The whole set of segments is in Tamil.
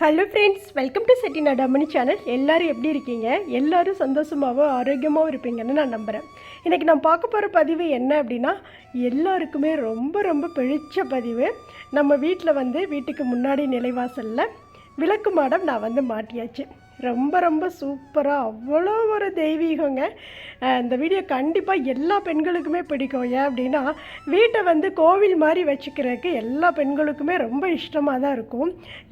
ஹலோ ஃப்ரெண்ட்ஸ் வெல்கம் டு செட்டினா டமனி சேனல் எல்லோரும் எப்படி இருக்கீங்க? எல்லோரும் சந்தோஷமாகவும் ஆரோக்கியமாகவும் இருப்பீங்கன்னு நான் நம்புகிறேன் இன்றைக்கி நான் பார்க்க போகிற பதிவு என்ன அப்படின்னா எல்லாருக்குமே ரொம்ப ரொம்ப பிழிச்ச பதிவு. நம்ம வீட்டில் வந்து வீட்டுக்கு முன்னாடி நிலைவாசலில் விளக்கு மாடம் நான் வந்து மாட்டியாச்சு. ரொம்ப ரொம்ப சூப்பராக அவ்வளோ ஒரு தெய்வீகங்க. இந்த வீடியோ கண்டிப்பாக எல்லா பெண்களுக்குமே பிடிக்கும். ஏன் அப்படின்னா வீட்டை வந்து கோவில் மாதிரி வச்சுக்கிறதுக்கு எல்லா பெண்களுக்குமே ரொம்ப இஷ்டமாக தான் இருக்கும்.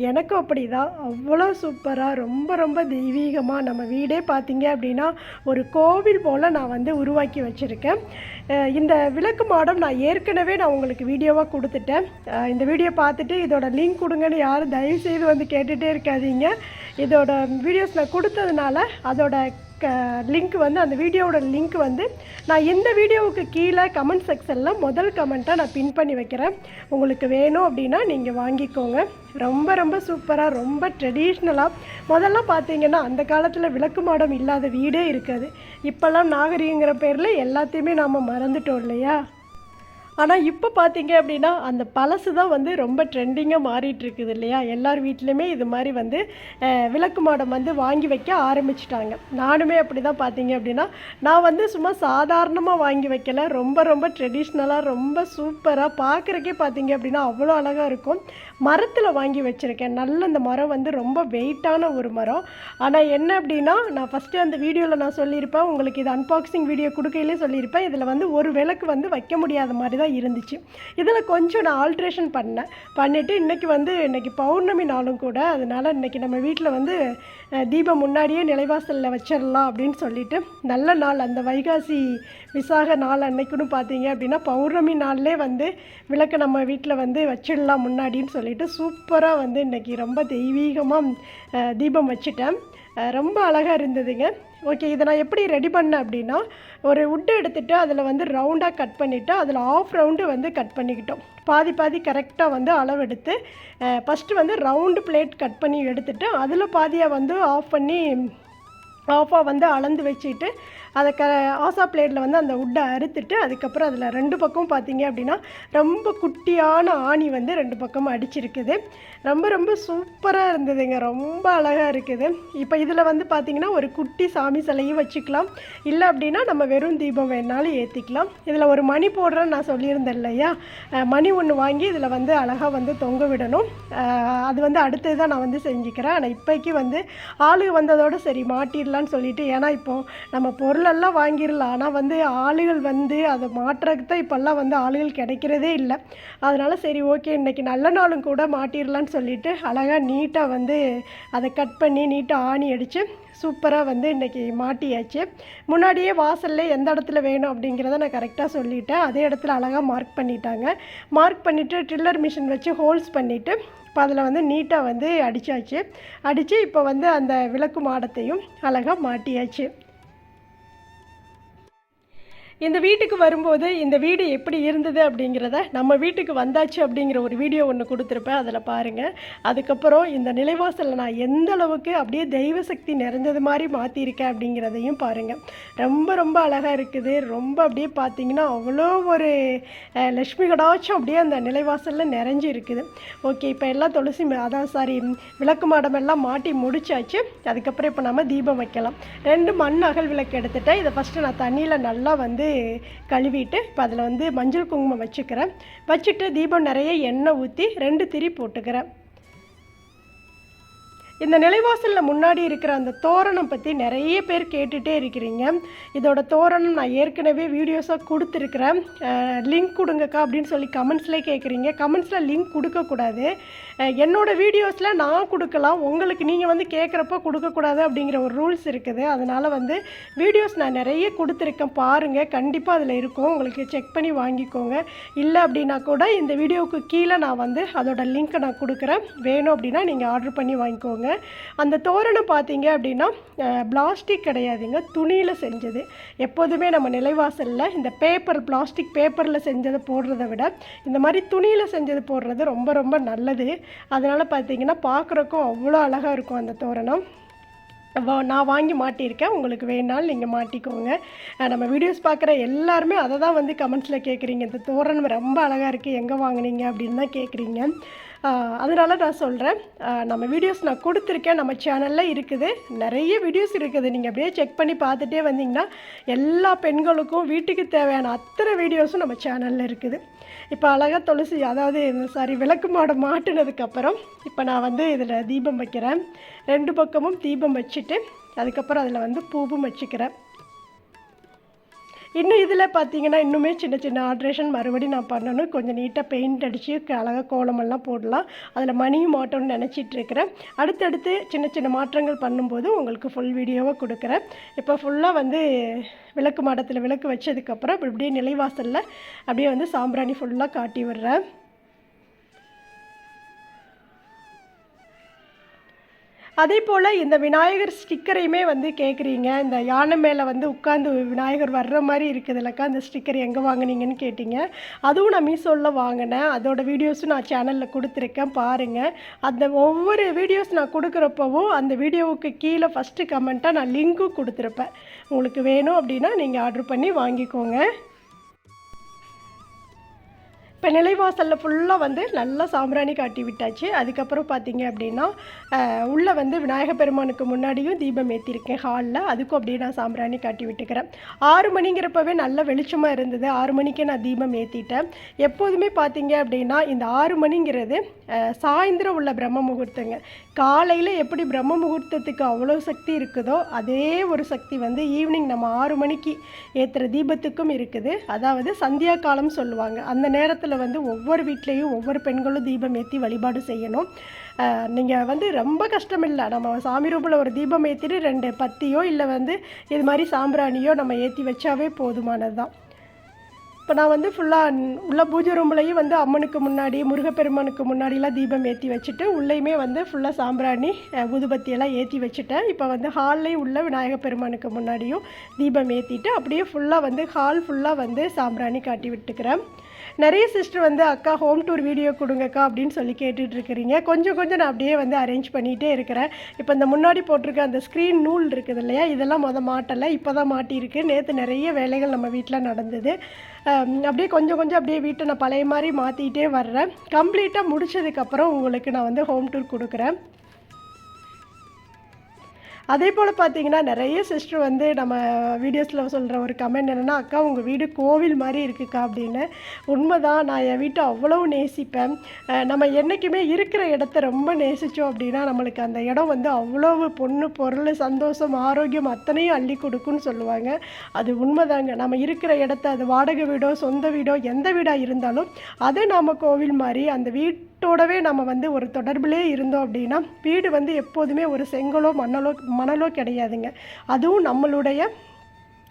எனக்கும் அப்படி தான் அவ்வளோ சூப்பராக ரொம்ப ரொம்ப தெய்வீகமாக நம்ம வீடே பார்த்தீங்க அப்படின்னா ஒரு கோவில் போல் நான் வந்து உருவாக்கி வச்சுருக்கேன். இந்த விளக்கு மாடம் நான் ஏற்கனவே நான் உங்களுக்கு வீடியோவாக கொடுத்துட்டேன். இந்த வீடியோ பார்த்துட்டு இதோட லிங்க் கொடுங்கன்னு யாரும் தயவு செய்து வந்து கேட்டுகிட்டே இருக்காதீங்க. இதோட வீடியோஸ் நான் கொடுத்ததுனால அதோட க லிங்க் வந்து அந்த வீடியோவோட லிங்க் வந்து நான் இந்த வீடியோவுக்கு கீழே கமெண்ட் செக்ஷனில் முதல் கமெண்ட்டாக நான் பின் பண்ணி வைக்கிறேன். உங்களுக்கு வேணும் அப்படின்னா நீங்கள் வாங்கிக்கோங்க. ரொம்ப ரொம்ப சூப்பராக ரொம்ப ட்ரெடிஷ்னலாக முதல்ல பார்த்தீங்கன்னா அந்த காலத்தில் விளக்கு மாடம் இல்லாத வீடே இருக்காது. இப்போல்லாம் நாகரிகங்கிற பேரில் எல்லாத்தையுமே நாம் மறந்துட்டோம் இல்லையா? ஆனால் இப்போ பார்த்தீங்க அப்படின்னா அந்த பழசு தான் வந்து ரொம்ப ட்ரெண்டிங்காக மாறிட்டுருக்குது இல்லையா? எல்லார் வீட்லேயுமே இது மாதிரி வந்து விளக்கு மாடம் வந்து வாங்கி வைக்க ஆரம்பிச்சிட்டாங்க. நானுமே அப்படி தான் பார்த்தீங்க அப்படின்னா நான் வந்து சும்மா சாதாரணமாக வாங்கி வைக்கல. ரொம்ப ரொம்ப ட்ரெடிஷ்னலாக ரொம்ப சூப்பராக பார்க்குறக்கே பார்த்தீங்க அப்படின்னா அவ்வளோ அழகாக இருக்கும். மரத்தில் வாங்கி வச்சுருக்கேன். நல்ல அந்த மரம் வந்து ரொம்ப வெயிட்டான ஒரு மரம். ஆனால் என்ன அப்படின்னா நான் ஃபஸ்ட்டு அந்த வீடியோவில் நான் சொல்லியிருப்பேன். உங்களுக்கு இது அன்பாக்சிங் வீடியோ கொடுக்கையிலே சொல்லியிருப்பேன். இதில் வந்து ஒரு விளக்கு வந்து வைக்க முடியாத மாதிரி தான் இருந்துச்சு. இதில் கொஞ்சம் நான் ஆல்ட்ரேஷன் பண்ணேன். பண்ணிவிட்டு இன்றைக்கி வந்து இன்றைக்கி பௌர்ணமி நாளும் கூட அதனால் இன்றைக்கி நம்ம வீட்டில் வந்து தீபம் முன்னாடியே நிலைவாசலில் வச்சிடலாம் அப்படின்னு சொல்லிட்டு நல்ல நாள். அந்த வைகாசி விசாக நாள் அன்னைக்குன்னு பார்த்தீங்க அப்படின்னா பௌர்ணமி நாள்லே வந்து விளக்கு நம்ம வீட்டில் வந்து வச்சிடலாம் முன்னாடின்னு சொல்லி சொல்லிவிட்டு சூப்பராக வந்து இன்றைக்கி ரொம்ப தெய்வீகமாக தீபம் வச்சுட்டேன். ரொம்ப அழகாக இருந்ததுங்க. ஓகே இதை நான் எப்படி ரெடி பண்ணேன் அப்படின்னா ஒரு உட்டு எடுத்துகிட்டு அதில் வந்து ரவுண்டாக கட் பண்ணிவிட்டு அதில் ஆஃப் ரவுண்டு வந்து கட் பண்ணிக்கிட்டோம். பாதி பாதி கரெக்டாக வந்து அளவெடுத்து ஃபஸ்ட்டு வந்து ரவுண்டு பிளேட் கட் பண்ணி எடுத்துகிட்டு அதில் பாதியாக வந்து ஆஃப் பண்ணி ஆஃபாக வந்து அளந்து வச்சுட்டு அதை க ஆசா பிளேட்டில் வந்து அந்த உட்டை அறுத்துட்டு அதுக்கப்புறம் அதில் ரெண்டு பக்கம் பார்த்தீங்க அப்படின்னா ரொம்ப குட்டியான ஆணி வந்து ரெண்டு பக்கமும் அடிச்சிருக்குது. ரொம்ப ரொம்ப சூப்பராக இருந்ததுங்க. ரொம்ப அழகாக இருக்குது. இப்போ இதில் வந்து பார்த்திங்கன்னா ஒரு குட்டி சாமி சிலையும் வச்சுக்கலாம். இல்லை அப்படின்னா நம்ம வெறும் தீபம் வேணாலும் ஏற்றிக்கலாம் இதில் ஒரு மணி போடுறேன்னு நான் சொல்லியிருந்தேன் இல்லையா? மணி ஒன்று வாங்கி இதில் வந்து அழகாக வந்து தொங்க விடணும். அது வந்து அடுத்தது தான் நான் வந்து செஞ்சுக்கிறேன். ஆனால் இப்போக்கி வந்து ஆளுக வந்ததோடு சரி மாட்டிடலான்னு சொல்லிட்டு ஏன்னா இப்போது நம்ம பொருள் பொருளெல்லாம் வாங்கிடலாம். ஆனால் வந்து ஆளுகள் வந்து அதை மாற்றுறதுக்கு தான் இப்போல்லாம் வந்து ஆளுகள் கிடைக்கிறதே இல்லை. அதனால் சரி ஓகே இன்றைக்கி நல்ல நாளும் கூட மாட்டிடலான்னு சொல்லிட்டு அழகாக நீட்டாக வந்து அதை கட் பண்ணி நீட்டாக ஆணி அடித்து சூப்பராக வந்து இன்றைக்கி மாட்டியாச்சு. முன்னாடியே வாசலில் எந்த இடத்துல வேணும் அப்படிங்கிறத நான் கரெக்டாக சொல்லிட்டேன். அதே இடத்துல அழகாக மார்க் பண்ணிட்டாங்க. மார்க் பண்ணிவிட்டு ட்ரில்லர் மிஷின் வச்சு ஹோல்ஸ் பண்ணிவிட்டு இப்போ அதில் வந்து நீட்டாக வந்து அடித்தாச்சு அடித்து இப்போ வந்து அந்த விளக்கு மாடத்தையும் அழகாக மாட்டியாச்சு. இந்த வீட்டுக்கு வரும்போது இந்த வீடு எப்படி இருந்தது அப்படிங்கிறத நம்ம வீட்டுக்கு வந்தாச்சு அப்படிங்கிற ஒரு வீடியோ ஒன்று கொடுத்துருப்பேன். அதில் பாருங்கள் அதுக்கப்புறம் இந்த நிலைவாசலில் நான் எந்த அளவுக்கு அப்படியே தெய்வ சக்தி நிறைஞ்சது மாதிரி மாற்றியிருக்கேன் அப்படிங்கிறதையும் பாருங்கள் ரொம்ப ரொம்ப அழகாக இருக்குது. ரொம்ப அப்படியே பார்த்தீங்கன்னா அவ்வளோ ஒரு லக்ஷ்மி கடாச்சும் அப்படியே அந்த நிலைவாசலில் நிறைஞ்சு இருக்குது ஓகே இப்போ எல்லாம் துளசி ம- அதான் சாரி விளக்கு மாடமெல்லாம் மாட்டி முடிச்சாச்சு. அதுக்கப்புறம் இப்போ நம்ம தீபம் வைக்கலாம். ரெண்டு மண் அகல் விளக்கு எடுத்துட்டேன். இதை ஃபஸ்ட்டு நான் தண்ணியில் நல்லா வந்து கழுவிட்டு இப்போ அதில் வந்து மஞ்சள் குங்குமம் வச்சுக்கிறேன். வச்சுட்டு தீபம் நிறைய எண்ணெய் ஊற்றி ரெண்டு திரி போட்டுக்கிறேன். இந்த நிலைவாசலில் முன்னாடி இருக்கிற அந்த தோரணம் பற்றி நிறைய பேர் கேட்டுகிட்டே இருக்கிறீங்க. இதோட தோரணம் நான் ஏற்கனவே வீடியோஸாக கொடுத்துருக்குறேன். லிங்க் கொடுங்கக்கா அப்படின்னு சொல்லி கமெண்ட்ஸ்லேயே கேட்குறீங்க கமெண்ட்ஸில் லிங்க் கொடுக்கக்கூடாது என்னோடய வீடியோஸில் நான் கொடுக்கலாம். உங்களுக்கு நீங்கள் வந்து கேட்குறப்ப கொடுக்கக்கூடாது அப்படிங்கிற ஒரு ரூல்ஸ் இருக்குது. அதனால் வந்து வீடியோஸ் நான் நிறைய கொடுத்துருக்கேன். பாருங்கள் கண்டிப்பாக அதில் இருக்கும். உங்களுக்கு செக் பண்ணி வாங்கிக்கோங்க. இல்லை அப்படின்னா கூட இந்த வீடியோவுக்கு கீழே நான் வந்து அதோட லிங்க்கை நான் கொடுக்குறேன். வேணும் அப்படின்னா நீங்கள் ஆர்டர் பண்ணி வாங்கிக்கோங்க. அந்த தோரணம் பார்த்தீங்க அப்படின்னா பிளாஸ்டிக் கிடையாதுங்க. துணியில் செஞ்சது. எப்போதுமே நம்ம நிலைவாசலில் இந்த பேப்பர் பிளாஸ்டிக் பேப்பரில் செஞ்சதை போடுறத விட இந்த மாதிரி துணியில் செஞ்சது போடுறது ரொம்ப ரொம்ப நல்லது. அதனால் பார்த்தீங்கன்னா பார்க்குறக்கும் அவ்வளோ அழகாக இருக்கும் அந்த தோரணம். வா- நான் வாங்கி மாட்டியிருக்கேன். உங்களுக்கு வேணாலும் நீங்கள் மாட்டிக்கோங்க. நம்ம வீடியோஸ் பார்க்குற எல்லாருமே அதை தான் வந்து கமெண்ட்ஸில் கேட்குறீங்க. இந்த தோரணம் ரொம்ப அழகாக இருக்குது எங்கே வாங்குனீங்க அப்படின்னு தான் கேட்குறீங்க. அதனால் நான் சொல்கிறேன் நம்ம வீடியோஸ் நான் கொடுத்துருக்கேன். நம்ம சேனலில் இருக்குது. நிறைய வீடியோஸ் இருக்குது. நீங்கள் அப்படியே செக் பண்ணி பார்த்துட்டே வந்தீங்கன்னா எல்லா பெண்களுக்கும் வீட்டுக்கு தேவையான அத்தனை வீடியோஸும் நம்ம சேனலில் இருக்குது. இப்போ அழகாக துளசி அதாவது சாரி விளக்கு மாடை மாட்டினதுக்கப்புறம் இப்போ நான் வந்து இதில் தீபம் வைக்கிறேன். ரெண்டு பக்கமும் தீபம் வச்சுட்டு அதுக்கப்புறம் அதில் வந்து பூவும் வச்சுக்கிறேன். இன்னும் இதில் பார்த்தீங்கன்னா இன்னுமே சின்ன சின்ன ஆல்ட்ரேஷன் மறுபடியும் நான் பண்ணணும். கொஞ்சம் நீட்டாக பெயிண்ட் அடித்து அழகாக கோலமெல்லாம் போடலாம். அதில் மணியும் மாட்டோம்னு நினச்சிட்டு இருக்கிறேன். அடுத்தடுத்து சின்ன சின்ன மாற்றங்கள் பண்ணும்போது உங்களுக்கு ஃபுல் வீடியோவை கொடுக்குறேன். இப்போ ஃபுல்லாக வந்து விளக்கு மாடத்தில் விளக்கு வச்சதுக்கப்புறம் இப்படியே நிலைவாசலில் அப்படியே வந்து சாம்பிராணி ஃபுல்லாக காட்டி விடுறேன். அதே போல் இந்த விநாயகர் ஸ்டிக்கரையுமே வந்து கேட்குறீங்க இந்த யானை மேலே வந்து உட்காந்து விநாயகர் வர்ற மாதிரி இருக்குதுல்லக்கா அந்த ஸ்டிக்கர் எங்கே வாங்குனீங்கன்னு கேட்டிங்க. அதுவும் நான் மீஷோவில் வாங்கினேன். அதோட வீடியோஸும் நான் சேனலில் கொடுத்துருக்கேன். பாருங்கள் அந்த ஒவ்வொரு வீடியோஸ் நான் கொடுக்குறப்பவும் அந்த வீடியோவுக்கு கீழே ஃபஸ்ட்டு கமெண்ட்டாக நான் லிங்க்கும் கொடுத்துருப்பேன். உங்களுக்கு வேணும் அப்படின்னா நீங்கள் ஆர்டர் பண்ணி வாங்கிக்கோங்க. இப்போ நிலைவாசலில் ஃபுல்லாக வந்து நல்லா சாம்பிராணி காட்டி விட்டாச்சு. அதுக்கப்புறம் பார்த்தீங்க அப்படின்னா உள்ளே வந்து விநாயகர் பெருமானுக்கு முன்னாடியும் தீபம் ஏற்றிருக்கேன் ஹாலில் அதுக்கும் அப்படியே நான் சாம்பிராணி காட்டி விட்டுக்கிறேன். ஆறு மணிங்கிறப்பவே நல்ல வெளிச்சமாக இருந்தது. ஆறு மணிக்கே நான் தீபம் ஏற்றிட்டேன் எப்போதுமே பார்த்தீங்க அப்படின்னா இந்த ஆறு மணிங்கிறது சாயந்தரம் உள்ள பிரம்ம முகூர்த்தங்க. காலையில் எப்படி பிரம்ம முகூர்த்தத்துக்கு அவ்வளோ சக்தி இருக்குதோ அதே ஒரு சக்தி வந்து ஈவினிங் நம்ம ஆறு மணிக்கு ஏற்றுற தீபத்துக்கும் இருக்குது. அதாவது சந்தியா காலம் சொல்லுவாங்க. அந்த நேரத்தில் வந்து ஒவ்வொரு வீட்லேயும் ஒவ்வொரு பெண்களும் தீபம் ஏற்றி வழிபாடு செய்யணும். நீங்கள் வந்து ரொம்ப கஷ்டம் இல்லை நம்ம சாமி ரூபில் ஒரு தீபம் ஏற்றிட்டு ரெண்டு பத்தியோ இல்லை வந்து இது மாதிரி சாம்பிராணியோ நம்ம ஏற்றி வச்சாவே போதுமானது தான் இப்போ நான் வந்து ஃபுல்லாக உள்ள பூஜை ரூம்லேயும் வந்து அம்மனுக்கு முன்னாடி முருகப்பெருமானுக்கு முன்னாடிலாம் தீபம் ஏற்றி வச்சுட்டு உள்ளேயுமே வந்து ஃபுல்லாக சாம்பிராணி ஊதுபத்தியெல்லாம் ஏற்றி வச்சுட்டேன். இப்போ வந்து ஹால்லேயும் உள்ள விநாயகப் பெருமானுக்கு முன்னாடியும் தீபம் ஏற்றிட்டு அப்படியே ஃபுல்லாக வந்து ஹால் ஃபுல்லாக வந்து சாம்பிராணி காட்டி விட்டுக்கிறேன். நிறைய சிஸ்டர் வந்து அக்கா ஹோம் டூர் வீடியோ கொடுங்கக்கா அப்படின்னு சொல்லி கேட்டுட்ருக்கிறீங்க. கொஞ்சம் கொஞ்சம் நான் அப்படியே வந்து அரேஞ்ச் பண்ணிகிட்டே இருக்கிறேன். இப்போ இந்த முன்னாடி போட்டிருக்க அந்த ஸ்க்ரீன் நூல் இருக்குது இல்லையா இதெல்லாம் மொதல் மாட்டலை இப்போ தான் மாட்டியிருக்கு. நேற்று நிறைய வேலைகள் நம்ம வீட்டில் நடந்தது. அப்படியே கொஞ்சம் கொஞ்சம் அப்படியே வீட்டை நான் பழைய மாதிரி மாற்றிக்கிட்டே வர்றேன். கம்ப்ளீட்டாக முடிச்சதுக்கப்புறம் உங்களுக்கு நான் வந்து ஹோம் டூர் கொடுக்குறேன். அதே போல் பார்த்தீங்கன்னா நிறைய சிஸ்டர் வந்து நம்ம வீடியோஸில் சொல்கிற ஒரு கமெண்ட் என்னென்னா அக்கா உங்கள் வீடு கோவில் மாதிரி இருக்குக்கா அப்படின்னு. உண்மைதான் நான் என் வீட்டை அவ்வளோ நேசிப்பேன். நம்ம என்றைக்குமே இருக்கிற இடத்த ரொம்ப நேசித்தோம் அப்படின்னா நம்மளுக்கு அந்த இடம் வந்து அவ்வளவு பொண்ணு பொருள் சந்தோஷம் ஆரோக்கியம் அத்தனையும் அள்ளி கொடுக்குன்னு சொல்லுவாங்க. அது உண்மைதாங்க. நம்ம இருக்கிற இடத்த அது வாடகை வீடோ சொந்த வீடோ எந்த வீடாக இருந்தாலும் அதை நாம் கோவில் மாதிரி அந்த வீட் வீட்டோடவே நம்ம வந்து ஒரு தொடர்பிலே இருந்தோம் அப்படின்னா வீடு வந்து எப்போதுமே ஒரு செங்கலோ மணலோ மணலோ கிடையாதுங்க. அதுவும் நம்மளுடைய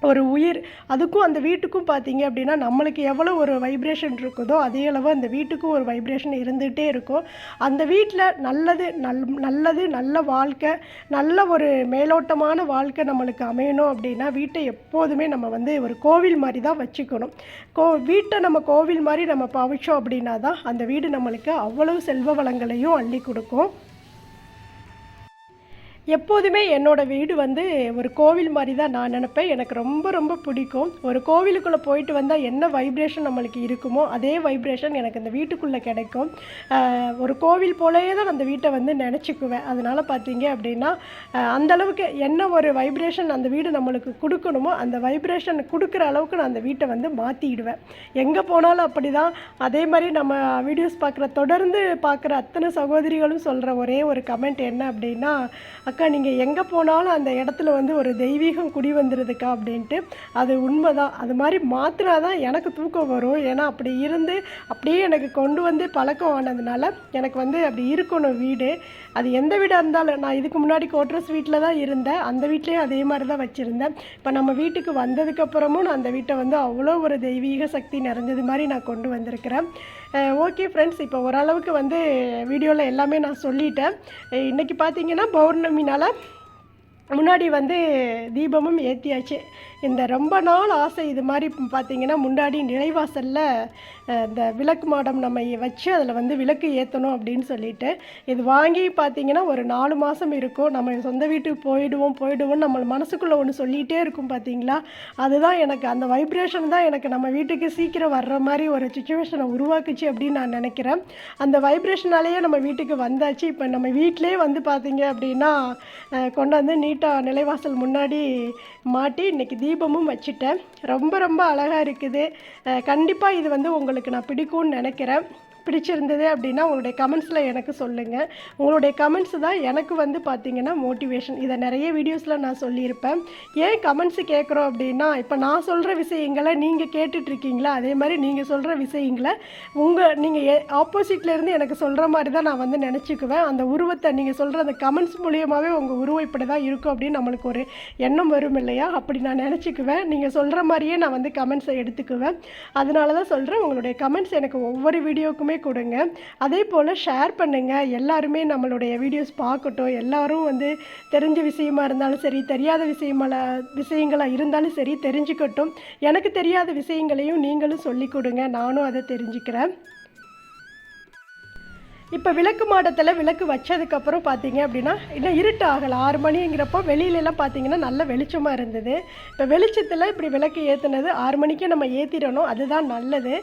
ஒரு உயிர். அதுக்கும் அந்த வீட்டுக்கும் பார்த்தீங்க அப்படின்னா நம்மளுக்கு எவ்வளோ ஒரு வைப்ரேஷன் இருக்குதோ அதே அளவு அந்த வீட்டுக்கும் ஒரு வைப்ரேஷன் இருந்துகிட்டே இருக்கும். அந்த வீட்டில் நல்லது நல் நல்லது நல்ல வாழ்க்கை நல்ல ஒரு மேலோட்டமான வாழ்க்கை நம்மளுக்கு அமையணும் அப்படின்னா வீட்டை எப்போதுமே நம்ம வந்து ஒரு கோவில் மாதிரி தான் வச்சுக்கணும். கோ வீட்டை நம்ம கோவில் மாதிரி நம்ம பவிச்சோம் அப்படின்னா தான் அந்த வீடு நம்மளுக்கு அவ்வளவு செல்வ வளங்களையும் அள்ளி கொடுக்கும். எப்போதுமே என்னோடய வீடு வந்து ஒரு கோவில் மாதிரி தான் நான் நினப்பேன். எனக்கு ரொம்ப ரொம்ப பிடிக்கும். ஒரு கோவிலுக்குள்ளே போயிட்டு வந்தால் என்ன வைப்ரேஷன் நம்மளுக்கு இருக்குமோ அதே வைப்ரேஷன் எனக்கு இந்த வீட்டுக்குள்ளே கிடைக்கும். ஒரு கோவில் போலே தான் அந்த வீட்டை வந்து நினச்சிக்குவேன். அதனால் பார்த்தீங்க அப்படின்னா அந்தளவுக்கு என்ன ஒரு வைப்ரேஷன் அந்த வீடு நம்மளுக்கு கொடுக்கணுமோ அந்த வைப்ரேஷன் கொடுக்குற அளவுக்கு நான் அந்த வீட்டை வந்து மாற்றிடுவேன் எங்கே போனாலும் அப்படி தான் அதே மாதிரி நம்ம வீடியோஸ் பார்க்குற தொடர்ந்து பார்க்குற அத்தனை சகோதரிகளும் சொல்கிற ஒரே ஒரு கமெண்ட் என்ன அப்படின்னா அக்கா நீங்கள் எங்கே போனாலும் அந்த இடத்துல வந்து ஒரு தெய்வீகம் குடி வந்துடுதுக்கா அப்படின்ட்டு அது உண்மை தான் அது மாதிரி மாற்றினா தான் எனக்கு தூக்கம் வரும். ஏன்னா அப்படி இருந்து அப்படியே எனக்கு கொண்டு வந்து பழக்கம் ஆனதுனால எனக்கு வந்து அப்படி இருக்கணும் வீடு. அது எந்த வீடாக இருந்தாலும் நான் இதுக்கு முன்னாடி கோட்ரஸ் வீட்டில் தான் இருந்தேன். அந்த வீட்லேயும் அதே மாதிரி தான் வச்சுருந்தேன். இப்போ நம்ம வீட்டுக்கு வந்ததுக்கப்புறமும் நான் அந்த வீட்டை வந்து அவ்வளோ ஒரு தெய்வீக சக்தி நிறைஞ்சது மாதிரி நான் கொண்டு வந்திருக்கிறேன். ஓகே ஃப்ரெண்ட்ஸ் இப்போ ஓரளவுக்கு வந்து வீடியோவில் எல்லாமே நான் சொல்லிட்டேன். இன்றைக்கி பார்த்தீங்கன்னா பௌர்ணமினால் முன்னாடி வந்து தீபமும் ஏற்றியாச்சு இந்த ரொம்ப நாள் ஆசை இது மாதிரி பார்த்தீங்கன்னா முன்னாடி நிலைவாசலில் இந்த விளக்கு மாடம் நம்ம வச்சு அதில் வந்து விளக்கு ஏற்றணும் அப்படின்னு சொல்லிட்டு இது வாங்கி பார்த்தீங்கன்னா ஒரு நாலு மாதம் இருக்கும். நம்ம சொந்த வீட்டுக்கு போயிடுவோம் போயிடுவோம் நம்ம மனசுக்குள்ளே ஒன்று சொல்லிகிட்டே இருக்கும் பார்த்தீங்களா? அதுதான் எனக்கு அந்த வைப்ரேஷன் தான் எனக்கு நம்ம வீட்டுக்கு சீக்கிரம் வர்ற மாதிரி ஒரு சுச்சுவேஷனை உருவாக்குச்சு அப்படின்னு நான் நினைக்கிறேன். அந்த வைப்ரேஷனாலேயே நம்ம வீட்டுக்கு வந்தாச்சு. இப்போ நம்ம வீட்டிலே வந்து பார்த்தீங்க அப்படின்னா கொண்டாந்து கொண்டு வந்து நீட்டாக நிலைவாசல் முன்னாடி மாட்டி இன்னைக்கு தீபமும் வச்சுட்டேன். ரொம்ப ரொம்ப அழகாக இருக்குது. கண்டிப்பாக இது வந்து உங்களுக்கு நான் பிடிக்கும்னு நினைக்கிறேன். பிடிச்சிருந்தது அப்படின்னா உங்களுடைய கமெண்ட்ஸில் எனக்கு சொல்லுங்கள் உங்களுடைய கமெண்ட்ஸ் தான் எனக்கு வந்து பார்த்தீங்கன்னா மோட்டிவேஷன் இதை நிறைய வீடியோஸில் நான் சொல்லியிருப்பேன். ஏன் கமெண்ட்ஸ் கேட்குறோம் அப்படின்னா இப்போ நான் சொல்கிற விஷயங்களை நீங்கள் கேட்டுட்ருக்கீங்களா? அதே மாதிரி நீங்கள் சொல்கிற விஷயங்களை உங்கள் நீங்கள் ஆப்போசிட்லேருந்து எனக்கு சொல்கிற மாதிரி தான் நான் வந்து நினச்சிக்குவேன். அந்த உருவத்தை நீங்கள் சொல்கிற அந்த கமெண்ட்ஸ் மூலியமாகவே உங்கள் உருவம் இப்படி தான் இருக்கும் அப்படின்னு நம்மளுக்கு ஒரு எண்ணம் வரும் இல்லையா? அப்படி நான் நினச்சிக்குவேன். நீங்கள் சொல்கிற மாதிரியே நான் வந்து கமெண்ட்ஸை எடுத்துக்குவேன். அதனால தான் சொல்கிறேன் உங்களுடைய கமெண்ட்ஸ் எனக்கு ஒவ்வொரு வீடியோக்குமே கொடுங்க. அதே போல் ஷேர் பண்ணுங்கள் எல்லாருமே நம்மளுடைய வீடியோஸ் பார்க்கட்டும். எல்லாரும் வந்து தெரிஞ்ச விஷயமா இருந்தாலும் சரி தெரியாத விஷயமா விஷயங்களாக இருந்தாலும் சரி தெரிஞ்சுக்கட்டும். எனக்கு தெரியாத விஷயங்களையும் நீங்களும் சொல்லிக் கொடுங்க. நானும் அதை தெரிஞ்சுக்கிறேன். இப்போ விளக்கு மாடத்தில் விளக்கு வச்சதுக்கப்புறம் பார்த்தீங்க அப்படின்னா இன்னும் இருட்டு ஆகலை ஆறு மணிங்கிறப்போ வெளியிலலாம் பார்த்தீங்கன்னா நல்ல வெளிச்சமாக இருந்தது. இப்போ வெளிச்சத்தில் இப்படி விளக்கு ஏற்றுனது ஆறு மணிக்கே நம்ம ஏற்றிடணும் அதுதான் நல்லது.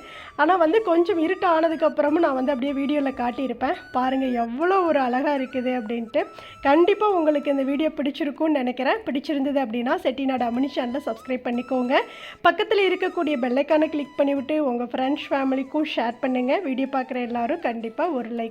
ஆனால் வந்து கொஞ்சம் இருட்டு ஆனதுக்கப்புறமும் நான் வந்து அப்படியே வீடியோவில் காட்டியிருப்பேன். பாருங்கள் எவ்வளோ ஒரு அழகாக இருக்குது அப்படின்ட்டு. கண்டிப்பாக உங்களுக்கு இந்த வீடியோ பிடிச்சிருக்கும்னு நினைக்கிறேன். பிடிச்சிருந்தது அப்படின்னா செட்டிநாடு அமினி சேனலை சப்ஸ்கிரைப் பண்ணிக்கோங்க. பக்கத்தில் இருக்கக்கூடிய பெல்லைக்கானை கிளிக் பண்ணிவிட்டு உங்கள் ஃப்ரெண்ட்ஸ் ஃபேமிலிக்கும் ஷேர் பண்ணுங்கள் வீடியோ பார்க்குற எல்லாரும் கண்டிப்பாக ஒரு லைக்